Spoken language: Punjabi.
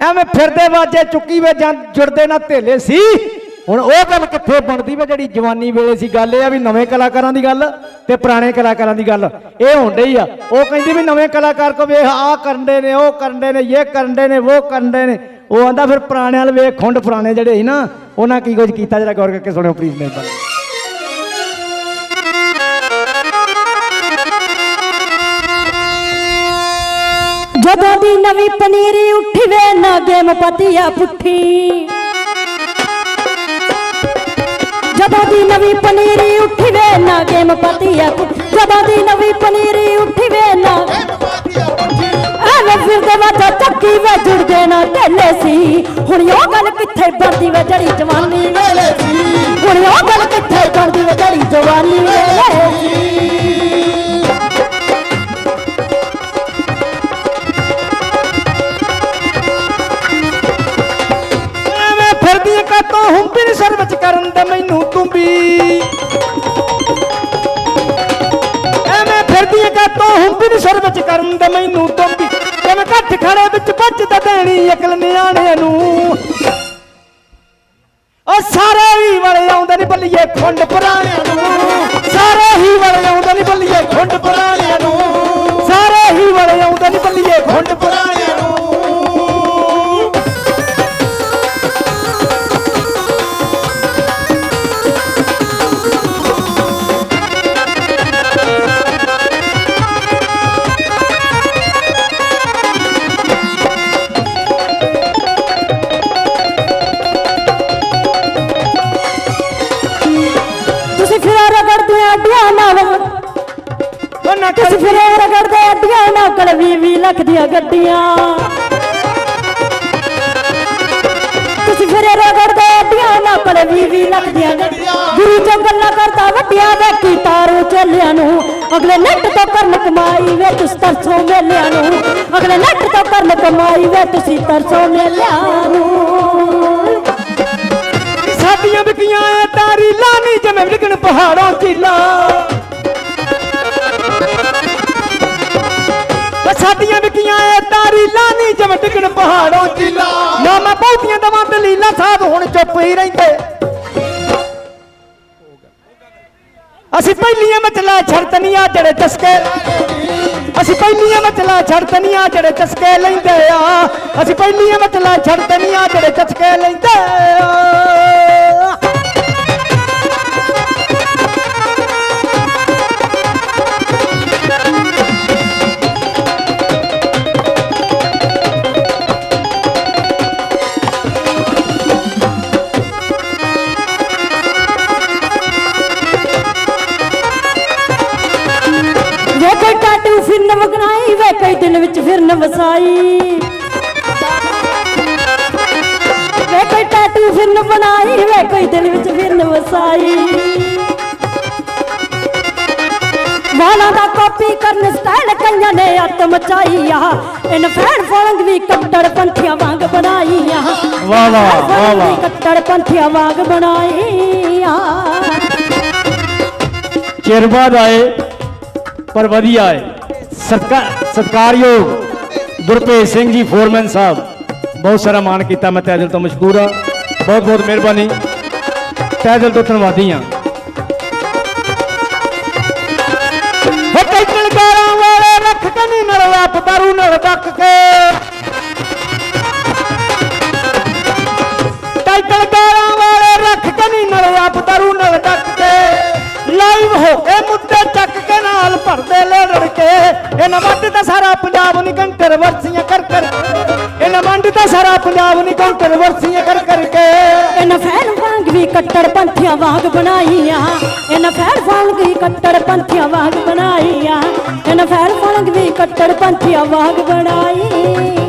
ਐਵੇਂ ਫਿਰਦੇ ਵਾਜੇ ਚੁੱਕੀ ਵੇ ਜਾਂ ਜੁੜਦੇ ਨਾ ਧੇਲੇ ਸੀ। ਹੁਣ ਉਹ ਗੱਲ ਕਿੱਥੇ ਬਣਦੀ ਵੇ ਜਿਹੜੀ ਜਵਾਨੀ ਵੇਲੇ ਸੀ? ਗੱਲ ਇਹ ਆ ਵੀ ਨਵੇਂ ਕਲਾਕਾਰਾਂ ਦੀ ਗੱਲ ਤੇ ਪੁਰਾਣੇ ਕਲਾਕਾਰਾਂ ਦੀ ਗੱਲ। ਇਹ ਹੁੰਦੇ ਹੀ ਆ। ਉਹ ਕਹਿੰਦੀ ਵੀ ਨਵੇਂ ਕਲਾਕਾਰ ਕੋ ਵੇਖ ਆ ਕਰਨਦੇ ਨੇ, ਉਹ ਕਰਨਦੇ ਨੇ, ਇਹ ਕਰਨਦੇ ਨੇ, ਉਹ ਕਰਨਦੇ ਨੇ। ਉਹ ਆਂਦਾ ਫਿਰ ਪੁਰਾਣਿਆਂ ਵਾਲ ਵੇਖ, ਖੁੰਡ ਪੁਰਾਣੇ ਜਿਹੜੇ ਸੀ ਨਾ, ਉਹਨਾਂ ਕੀ ਕੁਝ ਕੀਤਾ? ਜਰਾ ਗੌਰ ਕਰਕੇ ਸੁਣਿਓ ਪਲੀਜ਼ ਮੇਰੇ ਨਵੀਂ ਪਨੀਰੀ ਉੱਠੀ ਵੇ ਨਾ ਗੇਮ ਪਤੀਆ ਪੁੱਠੀ। ਜਦੋਂ ਦੀ ਨਵੀਂ ਪਨੀਰੀ ਉੱਠੀ ਵੇ ਨਾ ਗੇਮ ਪਤੀਆ ਪੁੱਠੀ। ਜਦੋਂ ਦੀ ਨਵੀਂ ਪਨੀਰੀ ਉੱਠੀ ਵੇ ਨਾ ਐਵੇਂ ਫਿਰਦੇ ਵਾਜਾ ਚੱਕੀ ਵੇ ਜੁੜਦੇ ਨਾ ਢੇਲੇ ਸੀ। ਹੁਣ ਉਹ ਗੱਲ ਕਿੱਥੇ ਬਣਦੀ ਵੇ ਜਿਹੜੀ ਜਵਾਨੀ ਵੇਲੇ ਸੀ। ਹੁਣ ਉਹ ਗੱਲ ਕਿੱਥੇ ਬਣਦੀ ਵੇ ਜਿਹੜੀ ਜਵਾਨੀ ਬੱਚਦਾ ਅਕਲ ਨਿਆਣੇ ਨੂੰ। ਉਹ ਸਾਰੇ ਹੀ ਵਾਲੇ ਆਉਂਦੇ ਨੀ ਬੱਲੀਏ ਖੁੰਡ ਪੁਰਾਣਿਆਂ ਨੂੰ। ਸਾਰੇ ਹੀ ਵਾਲੇ ਆਉਂਦੇ ਨੀ ਅੱਡੀਆਂ ਨਾਲ। ਉਹਨਾਂ ਤੁਸੀਂ ਫਿਰੇ ਰਗੜਦੇ ਅੱਡੀਆਂ ਨਾਲ ਕੋਲ 20 20 ਲੱਖ ਦੀਆਂ ਗੱਡੀਆਂ। ਤੁਸੀਂ ਫਿਰੇ ਰਗੜਦੇ ਅੱਡੀਆਂ ਨਾਲ ਕੋਲ 20 20 ਲੱਖ ਦੀਆਂ ਗੱਡੀਆਂ। ਗੁਰੂ ਜੋ ਗੱਲਾਂ ਕਰਦਾ ਵੱਡਿਆਂ ਦੇ ਕੀ ਤਾਰੂ ਚੱਲਿਆਂ ਨੂੰ। ਅਗਲੇ ਨੱਟ ਤੋਂ ਕਰਨ ਕਮਾਈ ਵੇ ਤੁਸੀਂ ਤਰਸੋਂ ਮੇਲਿਆਂ ਨੂੰ। ਅਗਲੇ ਨੱਟ ਤੋਂ ਕਰਨ ਕਮਾਈ ਵੇ ਤੁਸੀਂ ਤਰਸੋਂ ਮੇਲਿਆਂ ਨੂੰ। ਸਾਡੀਆਂ ਵਿਕੀਆਂ ਐ ਤਾਰੀ ਲਾਨੀ ਜਿਵੇਂ ਵਿਕਣ ਪਹਾੜੋਂ ਚੀਲਾ ਸਾਡੀਆਂ ਵਿਕੀਆਂ ਐ ਤਾਰੀ ਲਾਨੀ ਜਿਵੇਂ ਵਿਕਣ ਪਹਾੜੋਂ ਚੀਲਾ ਨਾ ਮੈਂ ਬਹੁਤੀਆਂ ਦਵਾਂ ਦਲੀਲਾਂ ਸਾਧ ਹੁਣ ਚੁੱਪ ਹੀ ਰਹਿੰਦੇ। ਅਸੀਂ ਪਹਿਲੀਆਂ ਮਚਲਾ ਛੜਤਨੀਆਂ ਜਿਹੜੇ ਚਸਕੇ ਅਸੀਂ ਪਹਿਲੀਆਂ ਮਚਲਾ ਛੜਤਨੀਆਂ ਜਿਹੜੇ ਚਸਕੇ ਲੈਂਦੇ ਆ। ਅਸੀਂ ਪਹਿਲੀਆਂ ਮਚਲਾ ਛੜਤਨੀਆਂ ਜਿਹੜੇ ਚਸਕੇ ਲੈਂਦੇ ਆ। ਫਿਰਨ ਵਗਣਾਈ ਵੇ ਕਈ ਦਿਨ ਵਿੱਚ ਫਿਰਨ ਵਸਾਈ। ਵੇ ਕੋਈ ਟਾਟੂ ਫਿਰਨ ਬਣਾਈ ਵੇ ਕਈ ਦਿਨ ਵਿੱਚ ਫਿਰਨ ਵਸਾਈ। ਵਾਲਾਂ ਦਾ ਕਾਪੀ ਕਰਨ ਸਟਾਈਲ ਕੰਨਾਂ ਨੇ ਅੱਤ ਮਚਾਈ ਆ ਇਨ ਫੈਨ ਫੋਲੰਗ ਵੀ ਕੱਟੜ ਪੰਥੀਆਂ ਵਾਂਗ ਬਣਾਈ ਆ ਵਾਹ, ਵਾਹ, ਵਾਹ, ਵਾਹ। ਕੱਟੜ ਪੰਥੀਆਂ ਵਾਂਗ ਬਣਾਈ ਆ ਚਿਰ ਬਾਅਦ ਆਏ ਪਰ ਵਧੀਆ ਆਏ। ਸਰਕਾਰ ਸਤਕਾਰਯੋਗ ਗੁਰਪ੍ਰੀਤ ਸਿੰਘ ਜੀ ਫੋਰਮੈਨ ਸਾਹਿਬ ਬਹੁਤ ਸਾਰਾ ਮਾਣ ਕੀਤਾ ਮੈਂ ਤਹਿ ਦਿਲ ਤੋਂ ਮਸ਼ਕੂਰ ਹਾਂ ਬਹੁਤ ਬਹੁਤ ਮਿਹਰਬਾਨੀ ਤਹਿ ਦਿਲ ਤੋਂ ਧੰਨਵਾਦੀ ਹਾਂ ਹੋ ਟੈਕਲ ਗਾਰਾਂ ਵਾਲੇ ਰੱਖ ਕੇ ਨਹੀਂ ਨਰ ਆਪ ਦਾਰੂ ਨਾਲ ਡੱਕ ਕੇ ਟਾਈਟਲ ਗਾਲਾਂ ਵਾਲੇ ਰੱਖ ਕੇ ਨਹੀਂ ਨਲ ਆਪ ਦਾਰੂ ਨਾਲ ਡੱਕ ਕੇ ਲਾਈਵ ਹੋ ਕੇ ਮੁੱਦੇ ਚੱਕ ਕੇ ਨਾਲ ਭਰਦੇ ਲੜ ਕੇ ਇਹਨਾਂ ਵੱਢ ਤਾਂ ਸਾਰਾ ਪੰਜਾਬ ਨਹੀਂ ਕੰਟਰਵਰਸੀਆਂ ਕਰ ਕਰ ਇਹਨਾਂ ਵੰਡ ਸਾਰਾ ਪੰਜਾਬ ਨਹੀਂ ਕੰਟਰਵਰਸੀਆਂ ਕਰ ਕਰਕੇ ਇਹਨਾਂ ਫੈਨ ਵਾਂਗ ਵੀ ਕੱਟੜ ਪੰਥੀਆਂ ਵਾਂਗ ਬਣਾਈਆਂ। ਇਹਨਾਂ ਫੈਨ ਵਾਂਗ ਵੀ ਕੱਟੜ ਪੰਥੀਆਂ ਵਾਂਗ ਬਣਾਈਆਂ। ਇਹਨਾਂ ਫੈਨ ਵਾਂਗ ਵੀ ਕੱਟੜ ਪੰਥੀਆਂ ਵਾਂਗ ਬਣਾਈ।